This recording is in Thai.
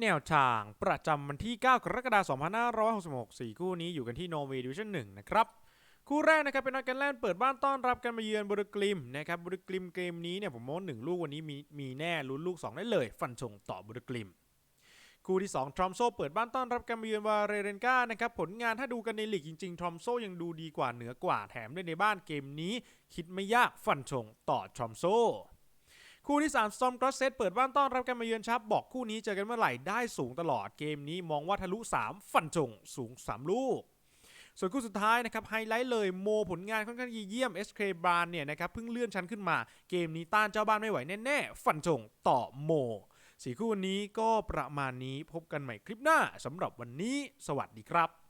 แนวทางประจำวันที่ 9 กรกฎาคม 2566 4 คู่นี้อยู่กันที่โนเวดิวิชั่น1นะครับ คู่แรกนะครับเป็นนัดกันแล่นเปิดบ้านต้อนรับกันมาเยือนบุรกลิมนะครับบุรกลิมเกมนี้เนี่ยผมมองหนึ่งลูกวันนี้มีมีแน่ลุ้นลูก 2 ได้เลย ฟันชงต่อบุรกลิม คู่ที่ 2 ทรอมโซเปิดบ้านต้อนรับกันมาเยือนวาเรเรนกานะครับผลงานถ้าดูกันในลีกจริงๆทรอมโซยังดูดีกว่าเหนือกว่าแถมด้วยในบ้านเกมนี้ คิดไม่ยากฟันชงต่อทรอมโซ คู่ที่3 Storm g r o s s e t เปิดบ้านต้อนรับกันมาเยือนชับ บอกคู่นี้เจอกันเมื่อไหร่ได้สูงตลอดเกมนี้มองว่าทะลุ 3 ฟันจงสูง 3 ลูก ส่วนคู่สุดท้ายนะครับไฮไลท์เลยโมผลงานค่อนข้างเยี่ยม SK b r a n เนี่ยนะครับเพิ่งเลื่อนชั้นขึ้นมาเกมนี้ต้านเจ้าบ้านไม่ไหวแน่ๆฟันจงต่อโมสี่คู่วันนี้ก็ประมาณนี้พบกันใหม่คลิปหน้าสำหรับวันนี้ สวัสดีครับ